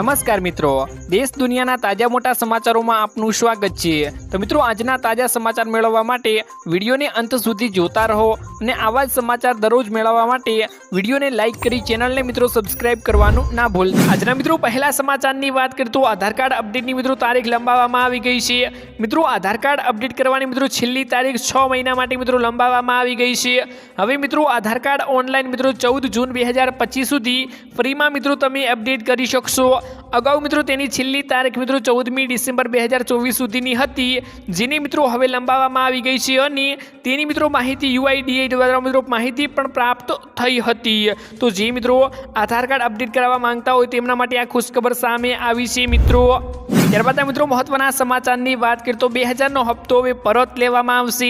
નમસ્કાર મિત્રો. દેશ દુનિયાના તાજા મોટા સમાચારોમાં આપનું સ્વાગત છે. તો મિત્રો, આજના તાજા સમાચાર મેળવવા માટે વિડીયોને અંત સુધી જોતા રહો અને આવા જ સમાચાર દરરોજ મેળવવા માટે વિડીયોને લાઇક કરી ચેનલને મિત્રો સબસ્ક્રાઇબ કરવાનું ના ભૂલ. આજના મિત્રો, પહેલા સમાચારની વાત કરીએ તો આધાર કાર્ડ અપડેટની મિત્રો તારીખ લંબાવવામાં આવી ગઈ છે. મિત્રો, આધાર કાર્ડ અપડેટ કરવાની મિત્રો છેલ્લી તારીખ છ મહિના માટે મિત્રો લંબાવવામાં આવી ગઈ છે. હવે મિત્રો, આધાર કાર્ડ ઓનલાઈન મિત્રો ચૌદ જૂન બે હજાર પચીસ સુધી ફ્રીમાં મિત્રો તમે અપડેટ કરી શકશો. અગાઉ મિત્રો તેની છેલ્લી તારીખ મિત્રો ચૌદમી ડિસેમ્બર બે હજાર ચોવીસ સુધીની હતી, જેની મિત્રો હવે લંબાવવામાં આવી ગઈ છે અને તેની મિત્રો માહિતી યુઆઈડીએ દ્વારા મિત્રો માહિતી પણ પ્રાપ્ત થઈ હતી. તો જે મિત્રો આધાર કાર્ડ અપડેટ કરાવવા માંગતા હોય તેમના માટે આ ખુશખબર સામે આવી છે મિત્રો. ત્યારબાદ મિત્રો મહત્વના સમાચારની વાત કરીએ તો બે હજારનો હપ્તો હવે પરત લેવામાં આવશે.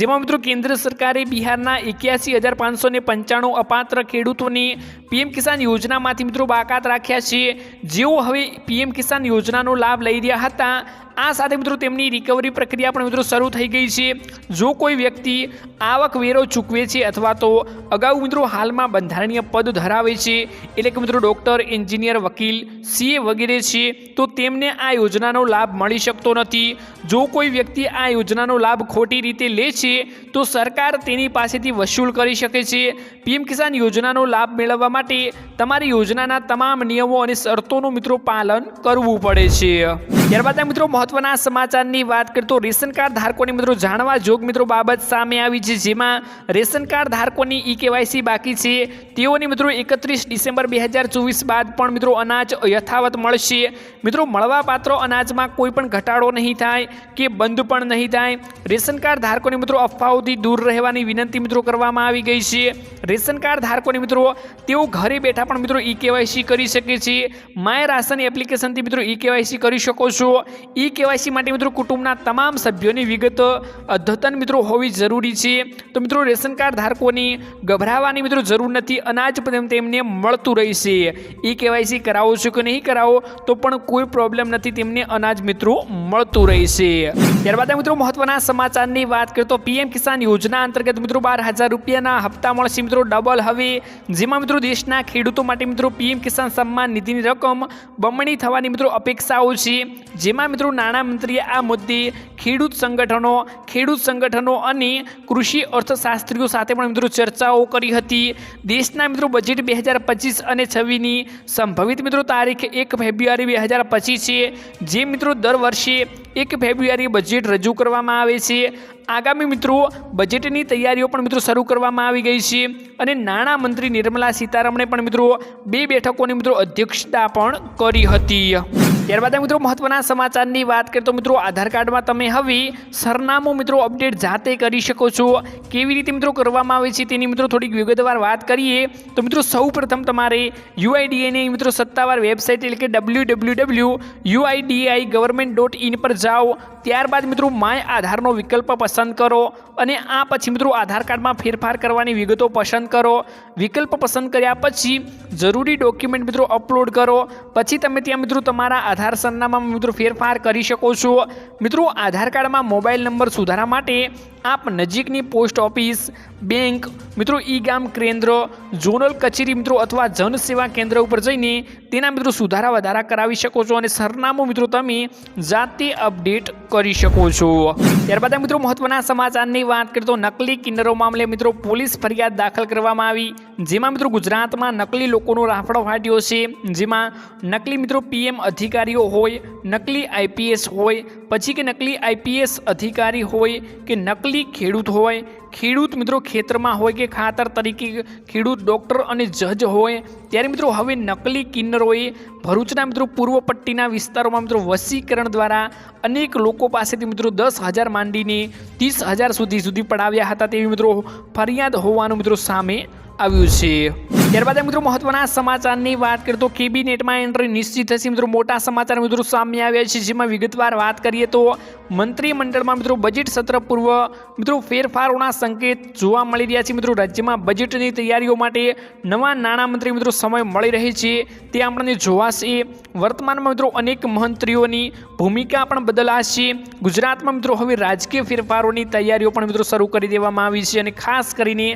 જેમાં મિત્રો કેન્દ્ર સરકારે બિહારના એક્યાસી હજાર પાંચસો પંચાણું અપાત્ર ખેડૂતોની પીએમ કિસાન યોજનામાંથી મિત્રો બાકાત રાખ્યા છે. જેઓ હવે પીએમ કિસાન યોજનાનો લાભ લઈ રહ્યા હતા. આ સાથે મિત્રો તેમની રિકવરી પ્રક્રિયા પણ મિત્રો શરૂ થઈ ગઈ છે. જો કોઈ વ્યક્તિ આવક વેરો ચૂકવે છે અથવા તો અગાઉ મિત્રો હાલમાં બંધારણીય પદ ધરાવે છે, એટલે કે મિત્રો ડૉક્ટર એન્જિનિયર વકીલ સીએ વગેરે છે, તો તેમને આ યોજનાનો લાભ મળી શકતો નથી. જો કોઈ વ્યક્તિ આ યોજનાનો લાભ ખોટી રીતે લે છે, તો સરકાર તેની પાસેથી વસૂલ કરી શકે છે. પીએમ કિસાન યોજનાનો લાભ મેળવવા માટે તમારી યોજનાના તમામ નિયમો અને શરતોનું મિત્રો પાલન કરવું પડે છે. ત્યારબાદ મિત્રો મહત્વના સમાચારની વાત કરતો રેશન કાર્ડ ધારકોની મિત્રો જાણવા જોગ મિત્રો બાબત સામે આવી છે, જેમાં રેશન કાર્ડ ધારકોની ઈ કેવાયસી બાકી છે. તેઓની મિત્રો એકત્રીસ ડિસેમ્બર બે હજાર ચોવીસ બાદ પણ મિત્રો અનાજ યથાવત મળશે. મિત્રો મળવાપાત્ર અનાજમાં કોઈ પણ ઘટાડો નહીં થાય કે બંધ પણ નહીં થાય. રેશન કાર્ડ ધારકોની મિત્રો અફવાઓથી દૂર રહેવાની વિનંતી મિત્રો કરવામાં આવી ગઈ છે. રેશન કાર્ડ ધારકોની મિત્રો તેઓ ઘરે બેઠા પણ મિત્રો ઈ કેવાયસી કરી શકે છે. માય રાશન એપ્લિકેશનથી મિત્રો ઈ કેવાયસી કરી શકો છો. ઈ કેવાયસી માટે મિત્રો કુટુંબના તમામ સભ્યોની વિગત અદ્યતન મિત્રો હોવી જરૂરી છે. તો મિત્રો રેશન કાર્ડ ધારકોની ગભરાવાની મિત્રો જરૂર નથી. અનાજ પણ તેમને મળતું રહેશે. ઈ કેવાયસી કરાવો છો કે નહીં કરાવો, તો પણ કોઈ પ્રોબ્લેમ નથી. તેમને અનાજ મિત્રો મળતું રહેશે. ત્યારબાદ મિત્રો મહત્વના સમાચારની વાત કરીએ તો પીએમ કિસાન યોજના અંતર્ગત મિત્રો બાર હજાર રૂપિયાના હપ્તા મળશે. મિત્રો ડબલ હવે. જેમાં મિત્રો દેશના ખેડૂતો માટે મિત્રો પીએમ કિસાન સન્માન નિધિની રકમ બમણી થવાની મિત્રો અપેક્ષાઓ છે. જેમાં મિત્રો નાણામંત્રીએ આ મુદ્દે ખેડૂત સંગઠનો ખેડૂત સંગઠનો અને કૃષિ અર્થશાસ્ત્રીઓ સાથે પણ મિત્રો ચર્ચાઓ કરી હતી. દેશના મિત્રો બજેટ બે હજાર પચીસ અને છવ્વીસની સંભવિત મિત્રો તારીખ એક ફેબ્રુઆરી બે હજાર પચીસ છે. જે મિત્રો દર વર્ષે એક ફેબ્રુઆરી બજેટ રજૂ કરવામાં આવે છે. આગામી મિત્રો બજેટની તૈયારીઓ પણ મિત્રો શરૂ કરવામાં આવી ગઈ છે અને નાણામંત્રી નિર્મલા સીતારમણે પણ મિત્રો બે બેઠકોની મિત્રો અધ્યક્ષતા પણ કરી હતી. ત્યારબાદ મિત્રો મહત્વના સમાચારની વાત કરીએ તો મિત્રો આધાર કાર્ડમાં તમે હવે સરનામું મિત્રો અપડેટ જાતે કરી શકો છો. કેવી રીતે મિત્રો કરવામાં આવે છે તેની મિત્રો થોડીક વિગતવાર વાત કરીએ. તો મિત્રો સૌ પ્રથમ તમારે યુઆઈડીએની મિત્રો સત્તાવાર વેબસાઇટ એટલે કે W W W UIDAI government dot in પર જાઓ. ત્યારબાદ મિત્રો માય આધારનો વિકલ્પ પસંદ કરો અને આ પછી મિત્રો આધાર કાર્ડમાં ફેરફાર કરવાની વિગતો પસંદ કરો. વિકલ્પ પસંદ કર્યા પછી જરૂરી ડોક્યુમેન્ટ મિત્રો અપલોડ કરો. પછી તમે ત્યાં મિત્રો તમારા આધાર સરનામામાં મિત્રો ફેરફાર કરી શકો છો. મિત્રો આધાર કાર્ડમાં મોબાઈલ નંબર સુધારા માટે આપ નજીકની પોસ્ટ ઓફિસ, બેંક, મિત્રો ઈ ગામ કેન્દ્ર, ઝોનલ કચેરી મિત્રો અથવા જન સેવા કેન્દ્ર ઉપર જઈને તેના મિત્રો સુધારા વધારા કરાવી શકો છો અને સરનામું મિત્રો તમે જાતે અપડેટ કરી શકો છો. ત્યારબાદ મિત્રો મહત્વના સમાચારની વાત કરીએ તો નકલી કિન્નરો મામલે મિત્રો પોલીસ ફરિયાદ દાખલ કરવામાં આવી, જેમાં મિત્રો ગુજરાતમાં નકલી લોકોનો રાફડો ફાટ્યો છે, જેમાં નકલી મિત્રો પીએમ અધિકારીઓ હોય, નકલી આઈપીએસ હોય, પછી કે નકલી આઈપીએસ અધિકારી હોય કે નકલી ખેડૂત હોય, ખેડૂત મિત્રો ખેતરમાં હોય કે ખાતર તરીકે ખેડૂત ડૉક્ટર અને જજ હોય, ત્યારે મિત્રો હવે નકલી કિન્નરોએ ભરૂચના મિત્રો પૂર્વ પટ્ટીના વિસ્તારોમાં મિત્રો વસીકરણ દ્વારા અનેક લોકો પાસેથી મિત્રો દસ હજાર માંડીને ત્રીસ હજાર સુધી સુધી પડાવ્યા હતા તેવી મિત્રો ફરિયાદ હોવાનું મિત્રો સામે આવ્યું છે. ત્યારબાદ મિત્રો મહત્વના સમાચારની વાત કરીએ તો કેબિનેટમાં એન્ટ્રી નિશ્ચિત થશે. મિત્રો મોટા સમાચાર મિત્રો સામે આવ્યા છે, જેમાં વિગતવાર વાત કરીએ તો મંત્રીમંડળમાં મિત્રો બજેટ સત્ર પૂર્વ મિત્રો ફેરફારોના સંકેત જોવા મળી રહ્યા છે. મિત્રો રાજ્યમાં બજેટની તૈયારીઓ માટે નવા નાણામંત્રી મિત્રો સમય મળી રહે છે. તે આપણને જોવાશે. વર્તમાનમાં મિત્રો અનેક મંત્રીઓની ભૂમિકા પણ બદલાશે. ગુજરાતમાં મિત્રો હવે રાજકીય ફેરફારોની તૈયારીઓ પણ મિત્રો શરૂ કરી દેવામાં આવી છે અને ખાસ કરીને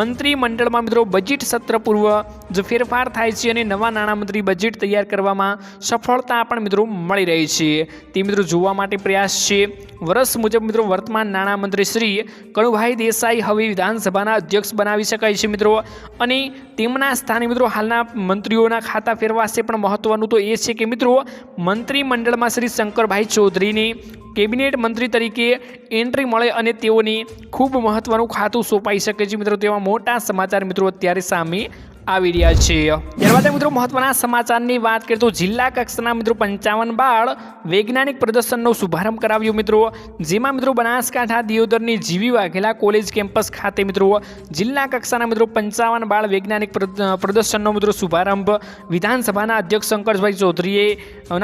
મંત્રીમંડળમાં મિત્રો બજેટ સત્ર પૂર્વ જે ફેરફાર થાય છે અને નવા નાણામંત્રી બજેટ તૈયાર કરવામાં સફળતા પણ મિત્રો મળી રહી છે. તે મિત્રો જોવા માટે પ્રયાસ છે. વર્ષ મુજબ મિત્રો વર્તમાન નાણામંત્રી શ્રી કણુભાઈ દેસાઈ હવે વિધાનસભાના અધ્યક્ષ બનાવી શકાય છે મિત્રો. અને તેમના સ્થાને મિત્રો હાલના મંત્રીઓના ખાતા ફેરવાશે પણ મહત્વનું તો એ છે કે મિત્રો મંત્રીમંડળમાં શ્રી શંકરભાઈ ચૌધરીની કેબિનેટ મંત્રી તરીકે એન્ટ્રી મળે અને તેઓની ખૂબ મહત્વનું ખાતું સોંપાઈ શકે છે. મિત્રો તેવા મોટા સમાચાર મિત્રો અત્યારે સામે આવી રહ્યા છે ત્યારબાદ મિત્રો મહત્વના સમાચારની વાત કરીએ તો જિલ્લા કક્ષાના મિત્રો પંચાવન બાળ વૈજ્ઞાનિક પ્રદર્શનનો શુભારંભ કરાવ્યો મિત્રો. જેમાં મિત્રો બનાસકાંઠા દિયોદરની જીવી વાઘેલા કોલેજ કેમ્પસ ખાતે મિત્રો જિલ્લા કક્ષાના મિત્રો પંચાવન બાળ વૈજ્ઞાનિક પ્રદર્શનનો મિત્રો શુભારંભ વિધાનસભાના અધ્યક્ષ શંકરભાઈ ચૌધરીએ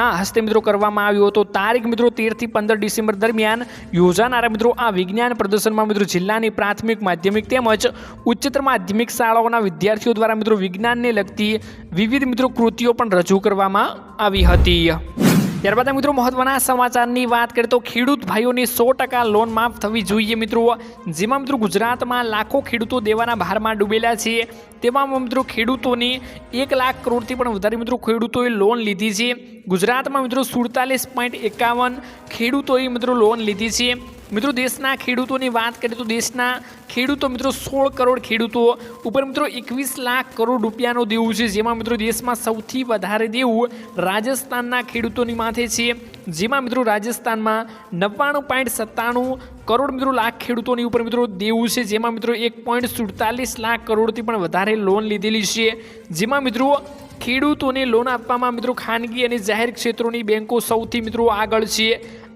ના હસ્તે મિત્રો કરવામાં આવ્યો હતો. તારીખ મિત્રો તેરથી પંદર ડિસેમ્બર દરમિયાન યોજાનારા મિત્રો આ વિજ્ઞાન પ્રદર્શનમાં મિત્રો જિલ્લાની પ્રાથમિક માધ્યમિક તેમજ ઉચ્ચતર માધ્યમિક શાળાઓના વિદ્યાર્થીઓ દ્વારા મિત્રો વિજ્ઞાનને લગતી વિવિધ મિત્રો કૃતિઓ પણ રજૂ કરવામાં આવી હતી. ત્યારબાદ મિત્રો મહત્વના સમાચારની વાત કરીએ તો ખેડૂત ભાઈઓની સો ટકા લોન માફ થવી જોઈએ મિત્રો. જેમાં મિત્રો ગુજરાતમાં લાખો ખેડૂતો દેવાના ભારમાં ડૂબેલા છે. તેમાં મિત્રો ખેડૂતોની એક લાખ કરોડથી પણ વધારે મિત્રો ખેડૂતોએ લોન લીધી છે. ગુજરાતમાં મિત્રો સુડતાલીસ પોઈન્ટ એકાવન ખેડૂતોએ મિત્રો લોન લીધી છે. મિત્રો દેશના ખેડૂતોની વાત કરીએ તો દેશના ખેડૂતો મિત્રો સોળ કરોડ ખેડૂતો ઉપર મિત્રો એકવીસ લાખ કરોડ રૂપિયાનું દેવું છે. જેમાં મિત્રો દેશમાં સૌથી વધારે દેવું રાજસ્થાનના ખેડૂતોની માથે છે. જેમાં મિત્રો રાજસ્થાનમાં નવ્વાણું પોઈન્ટ સત્તાણું કરોડ મિત્રો લાખ ખેડૂતોની ઉપર મિત્રો દેવું છે. જેમાં મિત્રો એક પોઈન્ટ સુડતાલીસ લાખ કરોડથી પણ વધારે લોન લીધેલી છે. જેમાં મિત્રો ખેડૂતોને લોન આપવામાં મિત્રો ખાનગી અને જાહેર ક્ષેત્રોની બેન્કો સૌથી મિત્રો આગળ છે.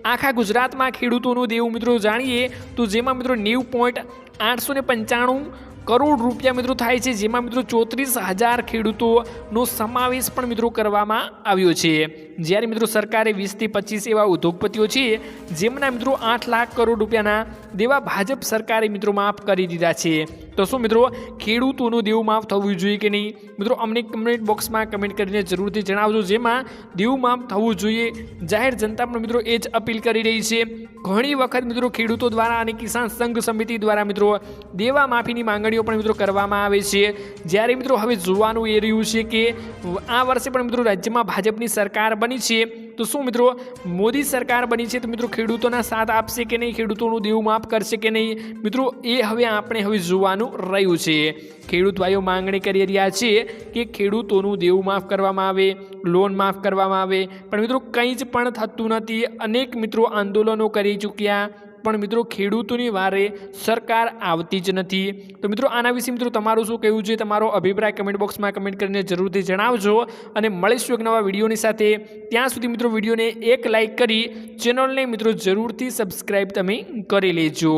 આખા ગુજરાતમાં ખેડૂતોનું દેવું મિત્રો જાણીએ તો જેમાં મિત્રો નેવું પોઈન્ટ આઠસો ને પંચાણું કરોડ રૂપિયા મિત્રો થાય છે, જેમાં મિત્રો ચોત્રીસ હજાર ખેડૂતોનો સમાવેશ પણ મિત્રો કરવામાં આવ્યો છે. જ્યારે મિત્રો સરકારે વીસથી પચીસ એવા ઉદ્યોગપતિઓ છે, જેમના મિત્રો આઠ લાખ કરોડ રૂપિયાના દેવા ભાજપ સરકારે મિત્રો માફ કરી દીધા છે. તો શું મિત્રો, ખેડૂતોનું દેવું માફ થવું જોઈએ કે નહીં? મિત્રો, અમને કમેન્ટ બોક્સમાં કમેન્ટ કરીને જરૂરથી જણાવજો, જેમાં દેવું માફ થવું જોઈએ. જાહેર જનતા પણ મિત્રો એ જ અપીલ કરી રહી છે. ઘણી વખત મિત્રો ખેડૂતો દ્વારા અને કિસાન સંઘ સમિતિ દ્વારા મિત્રો દેવા માફીની માંગણીઓ પણ મિત્રો કરવામાં આવે છે. જ્યારે મિત્રો હવે જોવાનું એ રહ્યું છે કે આ વર્ષે પણ મિત્રો રાજ્યમાં ભાજપની સરકાર બની છે. તો શું મિત્રો, મોદી સરકાર બની છે તો મિત્રો ખેડૂતોના સાથ આપશે કે નહીં? ખેડૂતોનું દેવું માફ કરશે કે નહીં? મિત્રો, એ હવે આપણે હવે જોવાનું રહ્યું છે. ખેડૂત ભાઈઓ માંગણી કરી રહ્યા છે કે ખેડૂતોનું દેવું માફ કરવામાં આવે, લોન માફ કરવામાં આવે. પણ મિત્રો કંઈ જ પણ થતું નથી. અનેક મિત્રો આંદોલનો કરી ચૂક્યા. પણ મિત્રો ખેડૂતોની વારે સરકાર આવતી જ નથી. તો મિત્રો આના વિશે મિત્રો તમારું શું કહેવું છે? તમારો અભિપ્રાય કમેન્ટ બોક્સમાં કમેન્ટ કરીને જરૂરથી જણાવજો અને મળીશું એક નવા વિડીયોની સાથે. ત્યાં સુધી મિત્રો વિડીયોને એક લાઇક કરી ચેનલને મિત્રો જરૂરથી સબસ્ક્રાઈબ તમે કરી લેજો.